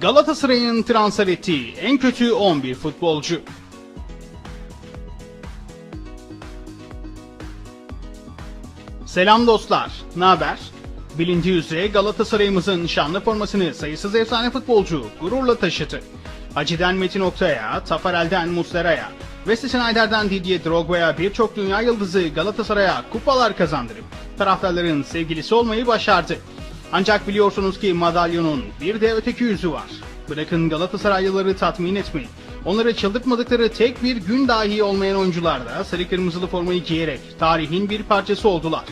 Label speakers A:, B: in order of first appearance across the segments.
A: Galatasaray'ın transfer ettiği en kötü 11 futbolcu. Selam dostlar, ne haber? Bilindiği üzere Galatasaray'ımızın şanlı formasını sayısız efsane futbolcu gururla taşıdı. Hacı'den Metin Oktay'a, Tafarel'den Muslera'ya, Wesley Sneijder'den Didier Drogba'ya birçok dünya yıldızı Galatasaray'a kupalar kazandırıp taraftarların sevgilisi olmayı başardı. Ancak biliyorsunuz ki madalyonun bir de öteki yüzü var. Bırakın Galatasaraylıları tatmin etmeyi. Onları çıldırtmadıkları tek bir gün dahi olmayan oyuncular da sarı kırmızılı formayı giyerek tarihin bir parçası oldular.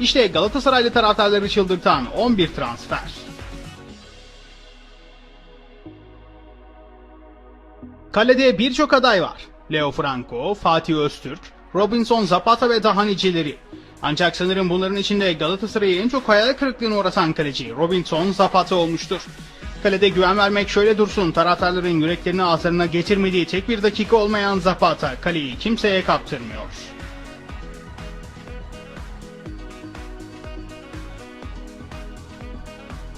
A: İşte Galatasaraylı taraftarları çıldırtan 11 transfer. Kalede birçok aday var. Leo Franco, Fatih Öztürk, Robinson Zapata ve daha niceleri. Ancak sanırım bunların içinde Galatasaray'ı en çok hayal kırıklığına uğratan kaleci Robinson Zapata olmuştur. Kalede güven vermek şöyle dursun taraftarların yüreklerini ağızlarına getirmediği tek bir dakika olmayan Zapata kaleyi kimseye kaptırmıyor.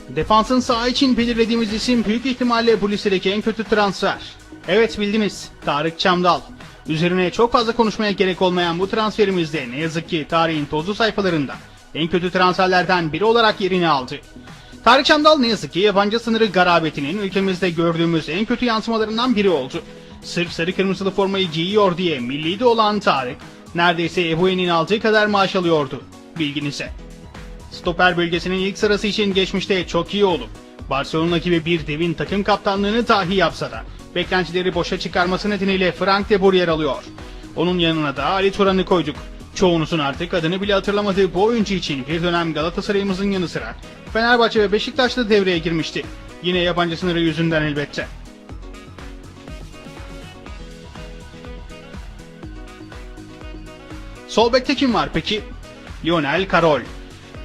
A: Defansın saha için belirlediğimiz isim büyük ihtimalle bu listedeki en kötü transfer. Evet bildiniz, Tarık Çamdal. Üzerine çok fazla konuşmaya gerek olmayan bu transferimizde ne yazık ki tarihin tozlu sayfalarında en kötü transferlerden biri olarak yerini aldı. Tarık Çamdal ne yazık ki yabancı sınırı garabetinin ülkemizde gördüğümüz en kötü yansımalarından biri oldu. Sırf sarı kırmızılı formayı giyiyor diye millide olan Tarık, neredeyse Ebue'nin aldığı kadar maaş alıyordu. Bilginize. Stoper bölgesinin ilk sırası için geçmişte çok iyi olup Barcelona gibi bir devin takım kaptanlığını dahi yapsa da beklentileri boşa çıkarması nedeniyle Frank de Boer yer alıyor. Onun yanına da Ali Turan'ı koyduk. Çoğunuzun artık adını bile hatırlamadığı bu oyuncu için bir dönem Galatasaray'ımızın yanı sıra Fenerbahçe ve Beşiktaş'ta devreye girmişti. Yine yabancı sınırı yüzünden elbette. Sol bekte kim var peki? Lionel Carroll.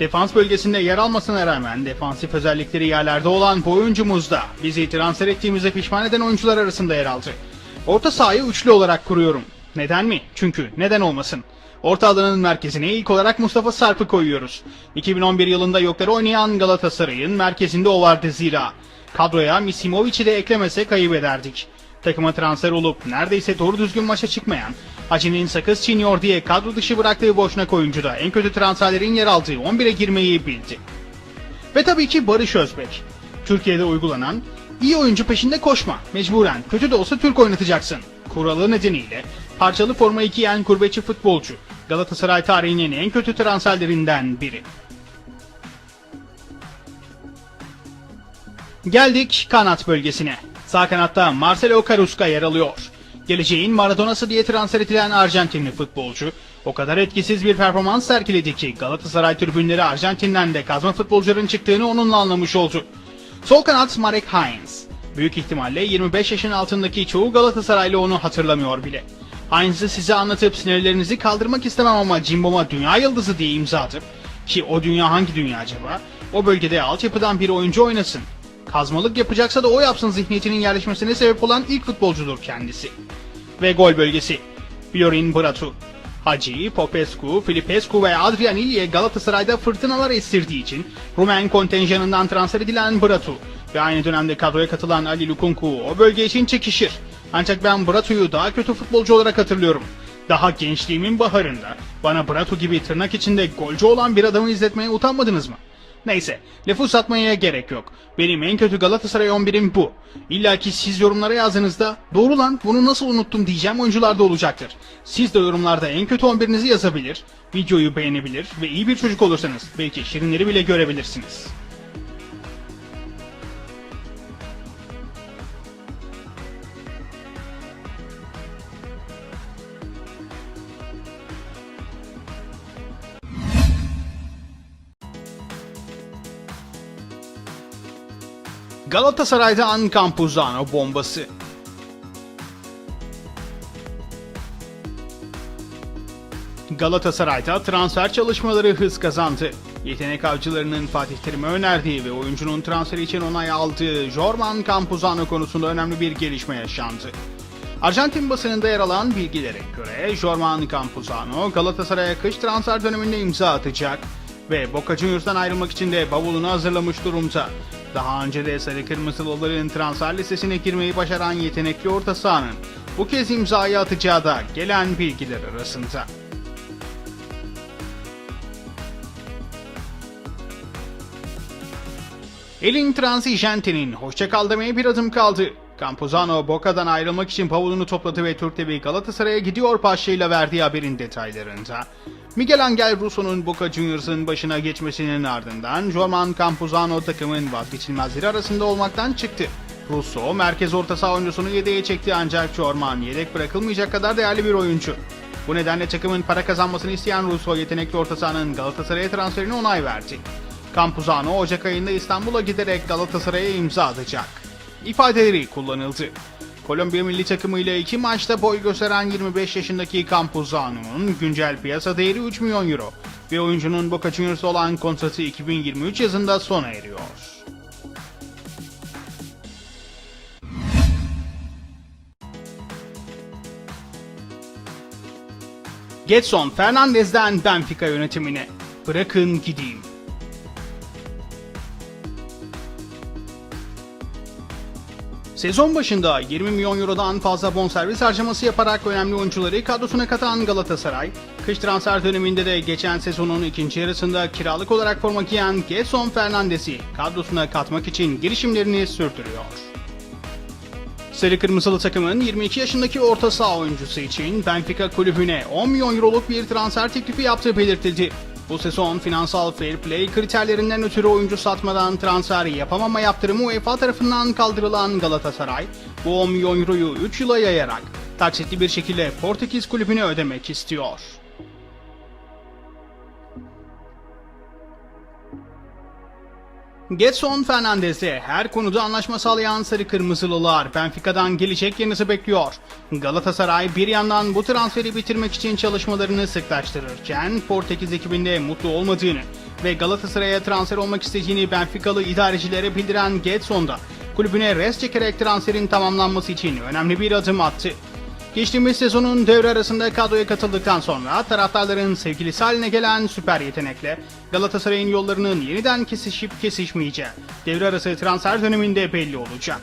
A: Defans bölgesinde yer almasına rağmen defansif özellikleri yerlerde olan bu oyuncumuz da bizi transfer ettiğimize pişman eden oyuncular arasında yer aldı. Orta sahayı üçlü olarak kuruyorum. Neden mi? Çünkü neden olmasın? Orta alanın merkezine ilk olarak Mustafa Sarp'ı koyuyoruz. 2011 yılında yokları oynayan Galatasaray'ın merkezinde o vardı zira. Kadroya Misimovic'i de eklemese kayıp ederdik. Takıma transfer olup neredeyse doğru düzgün maça çıkmayan, Hacı'nin sakız çiğniyor diye kadro dışı bıraktığı boşnak oyuncu da en kötü transferlerin yer aldığı 11'e girmeyi bildi. Ve tabii ki Barış Özbek. Türkiye'de uygulanan iyi oyuncu peşinde koşma. Mecburen kötü de olsa Türk oynatacaksın. Kuralı nedeniyle parçalı formayı giyen gurbetçi futbolcu Galatasaray tarihinin en kötü transferlerinden biri. Geldik kanat bölgesine. Sağ kanatta Marcelo Carusca yer alıyor. Geleceğin Maradona'sı diye transfer edilen Arjantinli futbolcu o kadar etkisiz bir performans sergiledi ki Galatasaray tribünleri Arjantin'den de kazma futbolcuların çıktığını onunla anlamış oldu. Sol kanat Marek Heinz. Büyük ihtimalle 25 yaşın altındaki çoğu Galatasaraylı onu hatırlamıyor bile. Heinz'i size anlatıp sinirlerinizi kaldırmak istemem ama Cimbom'a dünya yıldızı diye imza atıp ki o dünya hangi dünya acaba? O bölgede altyapıdan bir oyuncu oynasın. Kazmalık yapacaksa da o yapsın zihniyetinin yerleşmesine sebep olan ilk futbolcudur kendisi. Ve gol bölgesi. Florin Bratu. Hacı, Popescu, Filipescu ve Adrianilye Galatasaray'da fırtınalar estirdiği için Rumen kontenjanından transfer edilen Bratu ve aynı dönemde kadroya katılan Ali Lukunku o bölge için çekişir. Ancak ben Bratu'yu daha kötü futbolcu olarak hatırlıyorum. Daha gençliğimin baharında bana Bratu gibi tırnak içinde golcü olan bir adamı izletmeye utanmadınız mı? Neyse, lafı uzatmaya gerek yok. Benim en kötü Galatasaray 11'im bu. İlla ki siz yorumlara yazdığınızda doğru lan bunu nasıl unuttum diyeceğim oyuncular da olacaktır. Siz de yorumlarda en kötü 11'inizi yazabilir, videoyu beğenebilir ve iyi bir çocuk olursanız belki şirinleri bile görebilirsiniz. Galatasaray'dan Campuzano bombası. Galatasaray'da transfer çalışmaları hız kazandı. Yetenek avcılarının Fatih Terim'e önerdiği ve oyuncunun transferi için onay aldığı Jorman Campuzano konusunda önemli bir gelişme yaşandı. Arjantin basınında yer alan bilgilere göre Jorman Campuzano Galatasaray'a kış transfer döneminde imza atacak ve Boca Juniors'tan ayrılmak için de bavulunu hazırlamış durumda. Daha önce de Sarı Kırmızılıların transfer listesine girmeyi başaran yetenekli orta sahanın bu kez imzayı atacağı da gelen bilgiler arasında. Elin Transigente'nin hoşçakal demeye bir adım kaldı. Campuzano Boca'dan ayrılmak için bavulunu topladı ve Türk TV Galatasaray'a gidiyor başlığıyla verdiği haberin detaylarında. Miguel Angel Russo'nun Boca Juniors'ın başına geçmesinin ardından Jorman Campuzano takımın vazgeçilmezleri arasında olmaktan çıktı. Russo merkez orta saha oyuncusunu yedeğe çekti ancak Jorman yedek bırakılmayacak kadar değerli bir oyuncu. Bu nedenle takımın para kazanmasını isteyen Russo yetenekli orta sahanın Galatasaray'a transferine onay verdi. Campuzano Ocak ayında İstanbul'a giderek Galatasaray'a imza atacak. İfadeleri kullanıldı. Kolombiya milli takımı ile iki maçta boy gösteren 25 yaşındaki Campuzano'nun güncel piyasa değeri 3 milyon euro ve oyuncunun Boca Juniors'la olan kontratı 2023 yazında sona eriyor. Getson Fernandez'den Benfica yönetimine. Bırakın gideyim. Sezon başında 20 milyon eurodan fazla bonservis harcaması yaparak önemli oyuncuları kadrosuna katan Galatasaray, kış transfer döneminde de geçen sezonun ikinci yarısında kiralık olarak forma giyen Gelson Fernandes'i kadrosuna katmak için girişimlerini sürdürüyor. Sarı Kırmızılı takımın 22 yaşındaki orta saha oyuncusu için Benfica kulübüne 10 milyon euroluk bir transfer teklifi yaptığı belirtildi. Bu sezon finansal fair play kriterlerinden ötürü oyuncu satmadan transfer yapamama yaptırımı UEFA tarafından kaldırılan Galatasaray, bu 10 milyon euroyu 3 yıla yayarak taksitli bir şekilde Portekiz kulübüne ödemek istiyor. Getson Fernandez'e her konuda anlaşma sağlayan Sarı Kırmızılılar Benfica'dan gelecek yanıtı bekliyor. Galatasaray bir yandan bu transferi bitirmek için çalışmalarını sıklaştırırken Portekiz ekibinde mutlu olmadığını ve Galatasaray'a transfer olmak istediğini Benficalı idarecilere bildiren Getson da kulübüne res çekerek transferin tamamlanması için önemli bir adım attı. Geçtiğimiz sezonun devre arasında kadroya katıldıktan sonra taraftarların sevgilisi haline gelen süper yetenekle Galatasaray'ın yollarının yeniden kesişip kesişmeyeceği devre arası transfer döneminde belli olacak.